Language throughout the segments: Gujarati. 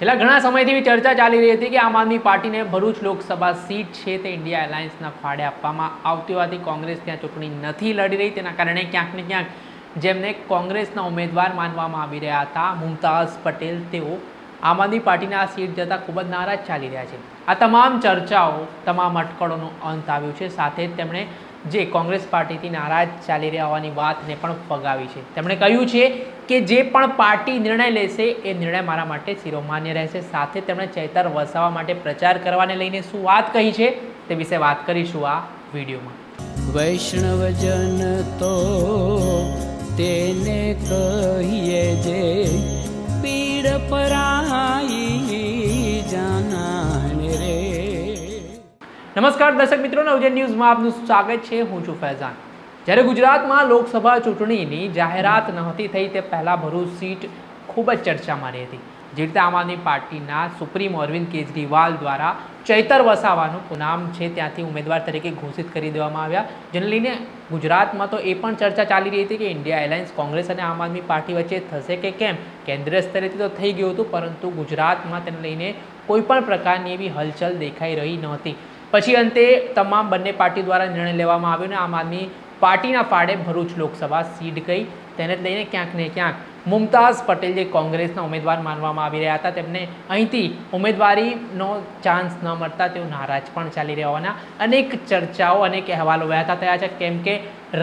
છેલ્લા ઘણા સમયથી ચર્ચા ચાલી રહી હતી કે આમ આદમી પાર્ટીને ભરૂચ લોકસભા સીટ છે તે ઇન્ડિયા એલાયન્સના ફાળે આપવામાં આવતી હોવાથી કોંગ્રેસ ત્યાં ચૂંટણી નથી લડી રહી. તેના કારણે ક્યાંક ને ક્યાંક જેમને કોંગ્રેસના ઉમેદવાર માનવામાં આવી રહ્યા હતા, મુમતાઝ પટેલ, તેઓ આમ આદમી પાર્ટીના આ સીટ જતાં ખૂબ જ નારાજ ચાલી રહ્યા છે. આ તમામ ચર્ચાઓ, તમામ અટકળોનો અંત આવ્યો છે. સાથે જ તેમણે જે કોંગ્રેસ પાર્ટીથી નારાજ ચાલી રહ્યા હોવાની વાતને પણ ફગાવી છે. તેમણે કહ્યું છે કે જે પણ પાર્ટી નિર્ણય લેશે એ નિર્ણય મારા માટે શિરોમાન્ય રહેશે. સાથે તેમણે ચૈતર વસાવા માટે પ્રચાર કરવાને લઈને શું વાત કહી છે તે વિશે વાત કરીશું આ વિડીયોમાં. વૈષ્ણવજન તો તેને કહીએ જે પીડ પરાઈ જાનાને રે. નમસ્કાર દર્શક મિત્રો નવજન ન્યૂઝમાં આપનું સ્વાગત છે. હું છું ફૈઝાન. જ્યારે ગુજરાતમાં લોકસભા ચૂંટણીની જાહેરાત નહોતી થઈ તે પહેલાં ભરૂચ સીટ ખૂબ જ ચર્ચામાં રહી હતી. જે રીતે આમ આદમી પાર્ટીના સુપ્રીમ અરવિંદ કેજરીવાલ દ્વારા ચૈતર વસાવાનું નામ છે ત્યાંથી ઉમેદવાર તરીકે ઘોષિત કરી દેવામાં આવ્યા. જેને લઈને ગુજરાતમાં તો એ પણ ચર્ચા ચાલી રહી હતી કે ઇન્ડિયા એલાયન્સ કોંગ્રેસ અને આમ આદમી પાર્ટી વચ્ચે થશે કે કેમ? કેન્દ્રીય સ્તરેથી તો થઈ ગયું હતું, પરંતુ ગુજરાતમાં તેને લઈને કોઈ પણ પ્રકારની એવી હલચલ દેખાઈ રહી નહોતી પછી અંતે તમામ બંને પાર્ટી દ્વારા નિર્ણય લેવામાં આવ્યો ને આમ આદમી પાર્ટીના ફાળે ભરૂચ લોકસભા સીટ ગઈ. તેને લઈને ક્યાંક ને ક્યાંક મુમતાઝ પટેલ જે કોંગ્રેસના ઉમેદવાર માનવામાં આવી રહ્યા હતા, તેમને અહીંથી ઉમેદવારીનો ચાન્સ ન મળતા તેઓ નારાજ પણ ચાલી રહ્યા હોવાના અનેક ચર્ચાઓ, અનેક અહેવાલો વહેતા થયા છે. કેમ કે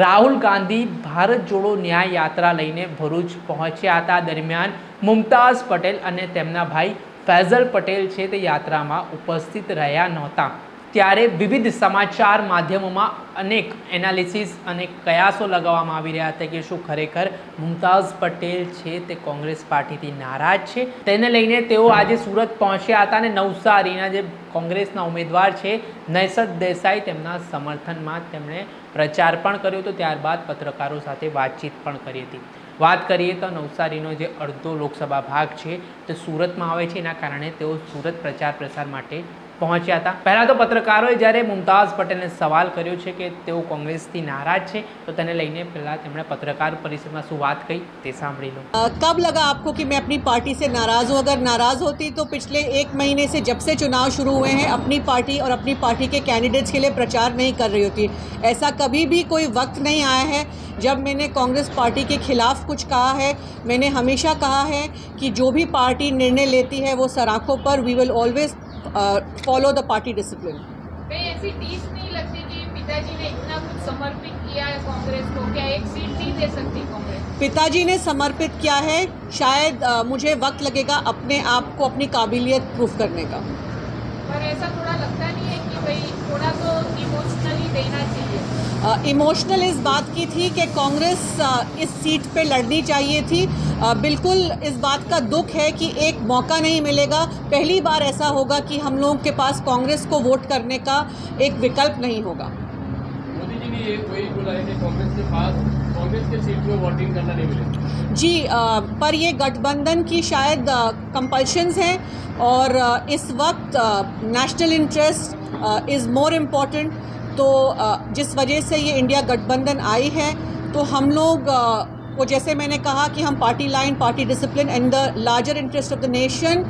રાહુલ ગાંધી ભારત જોડો ન્યાય યાત્રા લઈને ભરૂચ પહોંચ્યા હતા. દરમિયાન મુમતાઝ પટેલ અને તેમના ભાઈ ફૈઝલ પટેલ છે તે યાત્રામાં ઉપસ્થિત રહ્યા નહોતા. ત્યારે વિવિધ સમાચાર માધ્યમોમાં અનેક એનાલિસિસ અને કયાસો લગાવવામાં આવી રહ્યા હતા કે શું ખરેખર મુમતાઝ પટેલ છે તે કોંગ્રેસ પાર્ટીથી નારાજ છે? તેને લઈને તેઓ આજે સુરત પહોંચ્યા હતા અને નવસારીના જે કોંગ્રેસના ઉમેદવાર છે નૈસદ દેસાઈ તેમના સમર્થનમાં તેમણે પ્રચાર પણ કર્યો હતો. ત્યારબાદ પત્રકારો સાથે વાતચીત પણ કરી હતી. વાત કરીએ તો નવસારીનો જે અડધો લોકસભા ભાગ છે તે સુરતમાં આવે છે. એના કારણે તેઓ સુરત પ્રચાર પ્રસાર માટે પહોંચ્યા હતા પહેલાં તો પત્રકારોએ જ્યારે મુમતાઝ પટેલને સવાલ કર્યો છે કે તેઓ કોંગ્રેસથી નારાજ છે તો તેને લઈને પહેલાં તેમણે પત્રકાર પરિષદમાં શું વાત કહી તે સાંભળી લો अ, कब लगा आपको कि मैं अपनी पार्टी से नाराज़ हूँ अगर नाराज़ होती तो पिछले एक महीने से जब से चुनाव शुरू हुए हैं अपनी पार्टी और अपनी पार्टी के कैंडिडेट्स के लिए प्रचार नहीं कर रही होती ऐसा कभी भी कोई वक्त नहीं आया है जब मैंने कांग्रेस पार्टी के खिलाफ कुछ कहा है मैंने हमेशा कहा है कि जो भी पार्टी निर्णय लेती है वो सराखों पर we will always follow the party discipline कहीं ऐसी नहीं लगती कि पिताजी ने इतना कुछ समर्पित किया है कांग्रेस को? क्या एक सीट नहीं दे सकती कांग्रेस? पिताजी ने समर्पित किया है शायद आ, मुझे वक्त लगेगा अपने आप को अपनी काबिलियत प्रूफ करने का। पर ऐसा थोड़ा लगता नहीं है कि भाई थोड़ा तो इमोशनली देना चाहिए। इमोशनल इस बात की थी कि कांग्रेस इस सीट पे लड़नी चाहिए थी। बिल्कुल इस बात का दुख है कि एक मौका नहीं मिलेगा। पहली बार ऐसा होगा कि हम लोगों के पास कांग्रेस को वोट करने का एक विकल्प नहीं होगा। जी ने ये वही बोला है। कि कांग्रेस के पास कांग्रेस के सीट में वोटिंग करना नहीं मिलेगा। जी अ, पर ये गठबंधन की शायद कंपल्शंस हैं और इस वक्त national interest is more important तो जिस वजह से ये इंडिया गठबंधन आई है तो हम लोग को जैसे मैंने कहा कि हम party line party discipline and the larger interest of the nation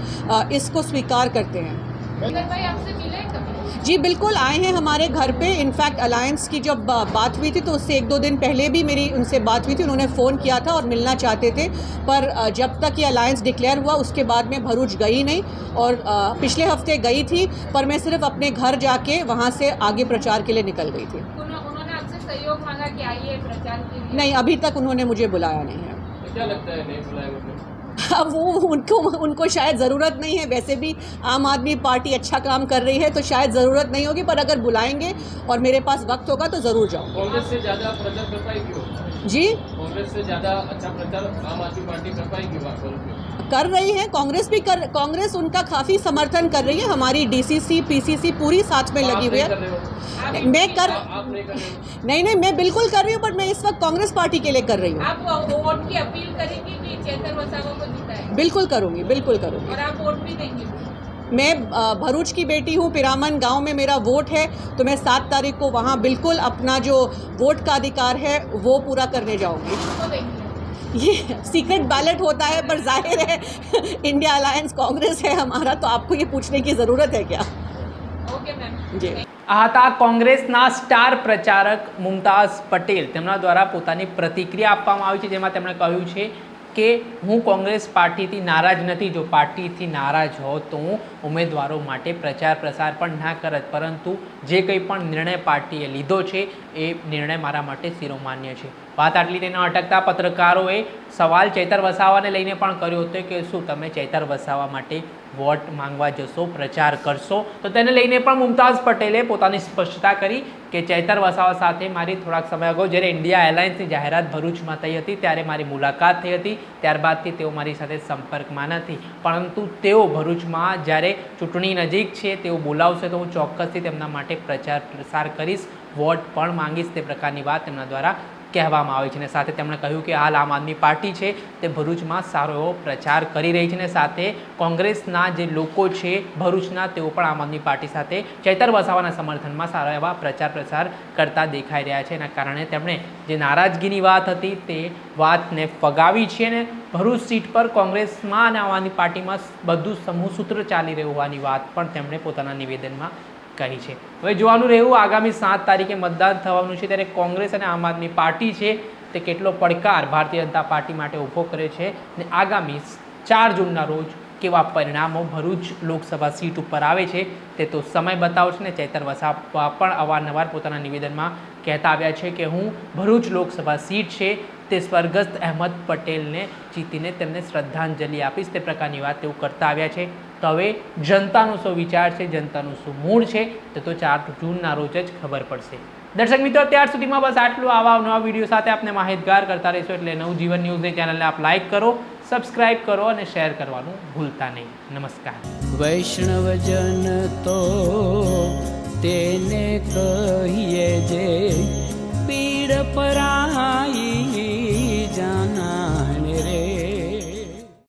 इसको स्वीकार करते हैं। भाई आपसे मिले? जी बिल्कुल आए हैं हमारे घर पे। इनफैक्ट अलायंस की जब बात हुई थी तो उससे एक दो दिन पहले भी मेरी उनसे बात हुई थी उन्होंने फ़ोन किया था और मिलना चाहते थे। पर जब तक ये अलायंस डिक्लेयर हुआ उसके बाद मैं भरूच गई नहीं और पिछले हफ़्ते गई थी पर मैं सिर्फ़ अपने घर जाके वहाँ से आगे प्रचार के लिए निकल गई थी। उन्हों- उन्होंने आपसे सहयोग मांगा कि आइए प्रचार के लिए? नहीं अभी तक उन्होंने मुझे बुलाया नहीं है। तो क्या लगता है नहीं मतलब अब वो उनको उनको शायद ज़रूरत नहीं है। वैसे भी आम आदमी पार्टी अच्छा काम कर रही है तो शायद ज़रूरत नहीं होगी पर अगर बुलाएँगे और मेरे पास वक्त होगा तो ज़रूर जाऊँ कांग्रेस से ज़्यादा प्रचार कर पाएगी जी? कांग्रेस से ज़्यादा अच्छा प्रचार आम आदमी पार्टी कर पाएगी कर रही है। कांग्रेस भी कर कांग्रेस उनका काफ़ी समर्थन कर रही है। हमारी डीसीसी पीसीसी पूरी साथ में लगी हुई है। मैं कर नहीं नहीं मैं बिल्कुल कर रही हूँ बट मैं इस वक्त कांग्रेस पार्टी के लिए कर रही हूँ। आप वोट की अपील करेंगे कि चेतन वसावा को जिताए? बिल्कुल करूँगी बिल्कुल करूँगी। और आप वोट भी देंगे? मैं भरूच की बेटी हूँ पिरामन गाँव में मेरा वोट है तो मैं सात तारीख को वहाँ बिल्कुल अपना जो वोट का अधिकार है वो पूरा करने जाऊँगी। ये सीक्रेट बैलेट होता है पर जाहिर है इंडिया अलायंस कांग्रेस है हमारा तो आपको ये पूछने की ज़रूरत है क्या ઓકે મેમ जी આ હતા કોંગ્રેસના સ્ટાર પ્રચારક મુમતાઝ પટેલ તેમના દ્વારા પોતાની પ્રતિક્રિયા આપવામાં આવી છે જેમાં તેમણે કહ્યું છે કે હું કોંગ્રેસ પાર્ટીથી નારાજ નથી જો પાર્ટીથી નારાજ હો તો હું ઉમેદવારો માટે પ્રચાર પ્રસાર પણ ના કરત પરંતુ જે કંઈ પણ નિર્ણય પાર્ટીએ લીધો છે એ નિર્ણય મારા માટે શિરોમાન્ય છે વાત આટલી તેને અટકતા પત્રકારોએ સવાલ ચેતર વસાવાને લઈને પણ કર્યો હતો કે શું તમે ચેતર વસાવા માટે વોટ માંગવા જશો, પ્રચાર કરશો? તો તેને લઈને પણ મુમતાઝ પટેલે પોતાની સ્પષ્ટતા કરી કે ચેતર વસાવા સાથે મારી થોડાક સમય અગાઉ જ્યારે ઇન્ડિયા એરલાઇન્સની જાહેરાત ભરૂચમાં થઈ હતી, ત્યારે મારી મુલાકાત થઈ હતી, ત્યારબાદથી તેઓ મારી સાથે સંપર્કમાં નથી. પરંતુ તેઓ ભરૂચમાં જ્યારે ચૂંટણી નજીક છે, તેઓ બોલાવશે તો હું ચોક્કસથી તેમના માટે પ્રચાર પ્રસાર કરીશ, વોટ પણ માંગીશ તે પ્રકારની વાત તેમના દ્વારા કહેવામાં આવે છે અને સાથે તેમણે કહ્યું કે હાલ આમ આદમી પાર્ટી છે તે ભરૂચમાં સારો એવો પ્રચાર કરી રહી છે અને સાથે કોંગ્રેસના જે લોકો છે ભરૂચના તેઓ પણ આમ આદમી પાર્ટી સાથે ચૈતર વસાવાના સમર્થનમાં સારા એવા પ્રચાર પ્રસાર કરતા દેખાઈ રહ્યા છે. એના કારણે તેમણે જે નારાજગીની વાત હતી તે વાતને ફગાવી છે અને ભરૂચ સીટ પર કોંગ્રેસમાં અને આમ આદમી પાર્ટીમાં બધું સમૂહ સૂત્ર ચાલી રહ્યું હોવાની વાત પણ તેમણે પોતાના નિવેદનમાં કહી છે. હવે જોવાનું રહ્યું આગામી સાત તારીખે મતદાન થવાનું છે ત્યારે કોંગ્રેસ અને આમ આદમી પાર્ટી છે તે કેટલો પડકાર ભારતીય જનતા પાર્ટી માટે ઊભો કરે છે અને આગામી ચાર જૂનના રોજ કેવા પરિણામો ભરૂચ લોકસભા સીટ ઉપર આવે છે તે તો સમય બતાવશે ને ચેતર વસાવા પણ અવારનવાર પોતાના નિવેદનમાં કહેતા આવ્યા છે કે હું ભરૂચ લોકસભા સીટ છે તે સ્વર્ગસ્થ અહેમદ પટેલને જીતીને તેમને શ્રદ્ધાંજલિ આપીશ તે પ્રકારની વાત તેઓ કરતા આવ્યા છે. તો હવે જનતાનો શું વિચાર છે? જનતાનું શું મૂળ છે? તો ચાર જૂનના રોજ જ ખબર પડશે. દર્શક મિત્રો, ત્યાર સુધીમાં બસ આટલું. આવા નવા વીડિયો સાથે આપણે માહિતગાર કરતા રહીશું એટલે નવજીવન ન્યૂઝની ચેનલને આપ લાઇક કરો, સબસ્ક્રાઇબ કરો અને શેર કરવાનું ભૂલતા નહીં. નમસ્કાર. વૈષ્ણવજન તો તેને કહીએ જે પીડ પરાઈ